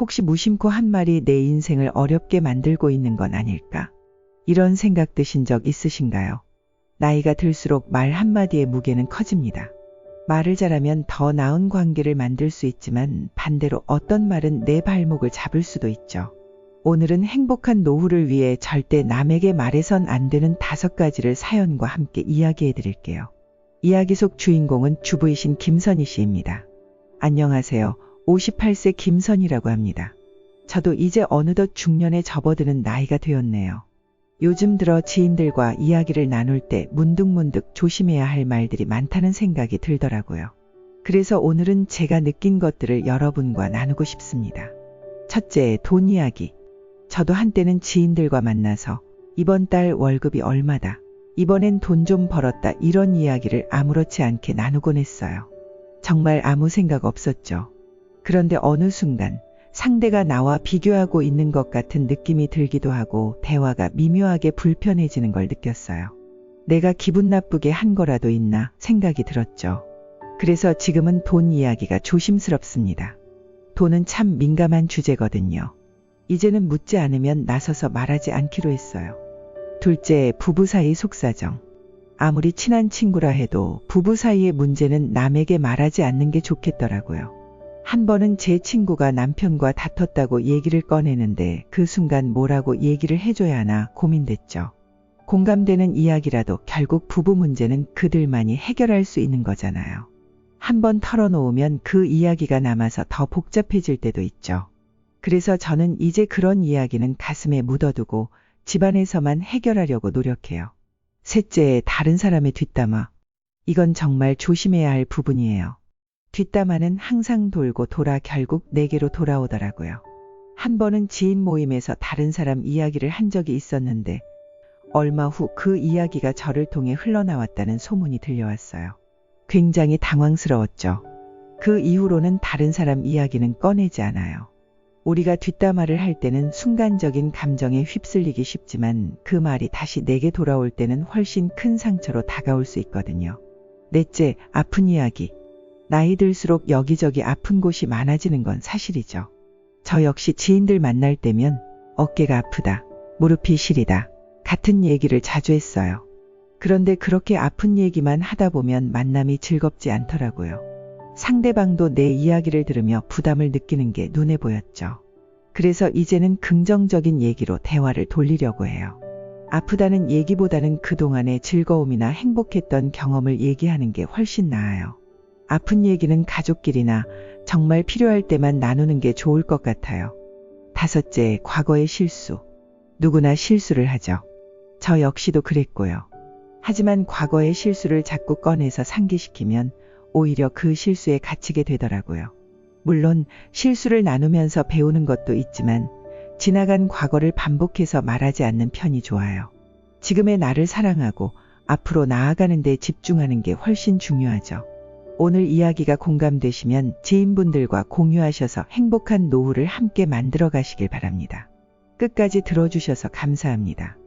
혹시 무심코 한 말이 내 인생을 어렵게 만들고 있는 건 아닐까? 이런 생각 드신 적 있으신가요? 나이가 들수록 말 한마디의 무게는 커집니다. 말을 잘하면 더 나은 관계를 만들 수 있지만 반대로 어떤 말은 내 발목을 잡을 수도 있죠. 오늘은 행복한 노후를 위해 절대 남에게 말해선 안 되는 다섯 가지를 사연과 함께 이야기해 드릴게요. 이야기 속 주인공은 주부이신 김선희 씨입니다. 안녕하세요. 58세 김선희라고 합니다. 저도 이제 어느덧 중년에 접어드는 나이가 되었네요. 요즘 들어 지인들과 이야기를 나눌 때 문득문득 조심해야 할 말들이 많다는 생각이 들더라고요. 그래서 오늘은 제가 느낀 것들을 여러분과 나누고 싶습니다. 첫째, 돈 이야기. 저도 한때는 지인들과 만나서 이번 달 월급이 얼마다. 이번엔 돈 좀 벌었다. 이런 이야기를 아무렇지 않게 나누곤 했어요. 정말 아무 생각 없었죠. 그런데 어느 순간 상대가 나와 비교하고 있는 것 같은 느낌이 들기도 하고 대화가 미묘하게 불편해지는 걸 느꼈어요. 내가 기분 나쁘게 한 거라도 있나 생각이 들었죠. 그래서 지금은 돈 이야기가 조심스럽습니다. 돈은 참 민감한 주제거든요. 이제는 묻지 않으면 나서서 말하지 않기로 했어요. 둘째, 부부 사이 속사정. 아무리 친한 친구라 해도 부부 사이의 문제는 남에게 말하지 않는 게 좋겠더라고요. 한 번은 제 친구가 남편과 다퉜다고 얘기를 꺼내는데 그 순간 뭐라고 얘기를 해줘야 하나 고민됐죠. 공감되는 이야기라도 결국 부부 문제는 그들만이 해결할 수 있는 거잖아요. 한 번 털어놓으면 그 이야기가 남아서 더 복잡해질 때도 있죠. 그래서 저는 이제 그런 이야기는 가슴에 묻어두고 집안에서만 해결하려고 노력해요. 셋째, 다른 사람의 뒷담화. 이건 정말 조심해야 할 부분이에요. 뒷담화는 항상 돌고 돌아 결국 내게로 돌아오더라고요. 한 번은 지인 모임에서 다른 사람 이야기를 한 적이 있었는데 얼마 후 그 이야기가 저를 통해 흘러나왔다는 소문이 들려왔어요. 굉장히 당황스러웠죠. 그 이후로는 다른 사람 이야기는 꺼내지 않아요. 우리가 뒷담화를 할 때는 순간적인 감정에 휩쓸리기 쉽지만 그 말이 다시 내게 돌아올 때는 훨씬 큰 상처로 다가올 수 있거든요. 넷째, 아픈 이야기. 나이 들수록 여기저기 아픈 곳이 많아지는 건 사실이죠. 저 역시 지인들 만날 때면 어깨가 아프다, 무릎이 시리다, 같은 얘기를 자주 했어요. 그런데 그렇게 아픈 얘기만 하다 보면 만남이 즐겁지 않더라고요. 상대방도 내 이야기를 들으며 부담을 느끼는 게 눈에 보였죠. 그래서 이제는 긍정적인 얘기로 대화를 돌리려고 해요. 아프다는 얘기보다는 그동안의 즐거움이나 행복했던 경험을 얘기하는 게 훨씬 나아요. 아픈 얘기는 가족끼리나 정말 필요할 때만 나누는 게 좋을 것 같아요. 다섯째, 과거의 실수. 누구나 실수를 하죠. 저 역시도 그랬고요. 하지만 과거의 실수를 자꾸 꺼내서 상기시키면 오히려 그 실수에 갇히게 되더라고요. 물론 실수를 나누면서 배우는 것도 있지만 지나간 과거를 반복해서 말하지 않는 편이 좋아요. 지금의 나를 사랑하고 앞으로 나아가는 데 집중하는 게 훨씬 중요하죠. 오늘 이야기가 공감되시면 지인분들과 공유하셔서 행복한 노후를 함께 만들어 가시길 바랍니다. 끝까지 들어주셔서 감사합니다.